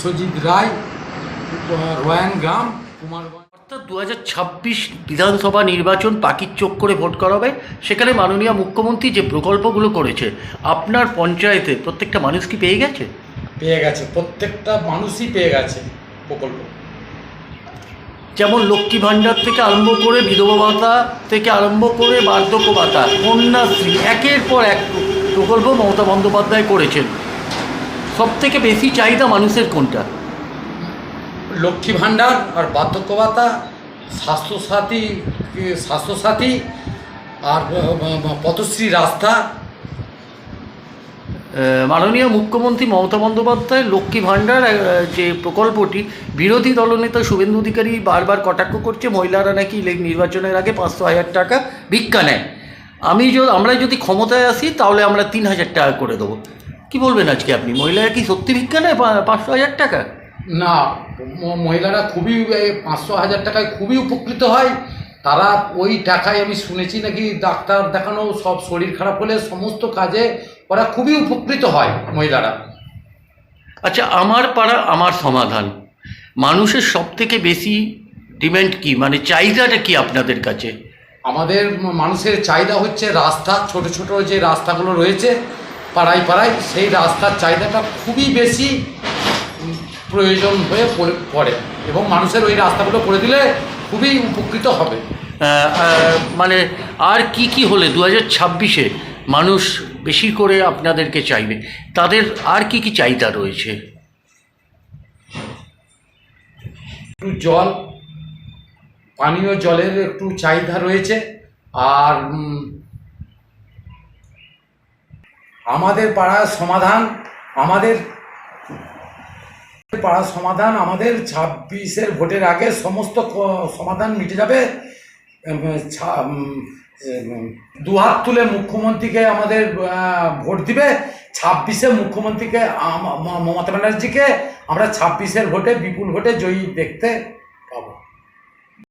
বিশ্বজিৎ রায় রয়ান গ্রাম কুমারগঞ্জ অর্থাৎ দু হাজার ছাব্বিশ বিধানসভা নির্বাচন পাখির চোখ করে ভোট করাবে সেখানে মাননীয় মুখ্যমন্ত্রী যে প্রকল্পগুলো করেছে আপনার পঞ্চায়েতে প্রত্যেকটা মানুষ কি পেয়ে গেছে? পেয়ে গেছে প্রত্যেকটা মানুষই পেয়ে গেছে প্রকল্প। যেমন লক্ষ্মী ভাণ্ডার থেকে আরম্ভ করে বিধবা ভাতা থেকে আরম্ভ করে বার্ধক্য ভাতা কন্যাশ্রী একের পর এক প্রকল্প মমতা বন্দ্যোপাধ্যায় করেছেন। সব থেকে বেশি চাহিদা মানুষের কোনটা? লক্ষ্মী ভাণ্ডার আর বার্ধক্য ভাতা স্বাস্থ্যসাথী স্বাস্থ্যসাথী আর পথশ্রী রাস্তা। মাননীয় মুখ্যমন্ত্রী মমতা বন্দ্যোপাধ্যায় লক্ষ্মী ভাণ্ডার যে প্রকল্পটি বিরোধী দলনেতা শুভেন্দু অধিকারী বারবার কটাক্ষ করছে মহিলারা নাকি নির্বাচনের আগে পাঁচশো হাজার টাকা ভিক্ষা নেয়। আমি আমরা যদি ক্ষমতায় আসি তাহলে আমরা তিন হাজার টাকা করে দেবো। কি বলবেন আজকে আপনি? মহিলারা কি সত্যি ভিক্ষা নেয়? পাঁচশো হাজার টাকা? না মহিলারা খুবই পাঁচশো হাজার টাকায় খুবই উপকৃত হয়। তারা ওই টাকায় আমি শুনেছি নাকি ডাক্তার দেখানো সব শরীর খারাপ হলে সমস্ত কাজে ওরা খুবই উপকৃত হয় মহিলারা। আচ্ছা আমার পাড়া আমার সমাধান। মানুষের সব থেকে বেশি ডিমান্ড কি? মানে চাহিদাটা কি আপনাদের কাছে? আমাদের মানুষের চাহিদা হচ্ছে রাস্তা ছোট ছোট যে রাস্তাগুলো রয়েছে পাড়ায় পাড়ায় সেই রাস্তার চাহিদাটা খুবই বেশি প্রয়োজন হয়ে পড়ে- এবং মানুষের ওই রাস্তাগুলো করে দিলে খুবই উপকৃত হবে। মানে আর কি কি হলে দু হাজার ছাব্বিশে মানুষ বেশি করে আপনাদেরকে চাইবে? তাদের আর কি কি চাহিদা রয়েছে? একটু জল পানীয় জলের একটু চাহিদা রয়েছে। আর আমাদের পাড়ার সমাধান, আমাদের পাড়ার সমাধান, আমাদের ছাব্বিশের ভোটের আগে সমস্ত সমাধান মিটে যাবে। দুহাত তুলে মুখ্যমন্ত্রীকে আমাদের ভোট দিবে। ছাব্বিশে মুখ্যমন্ত্রীকে মমতা ব্যানার্জিকে আমরা ছাব্বিশের ভোটে, বিপুল ভোটে জয়ী দেখতে পাবো।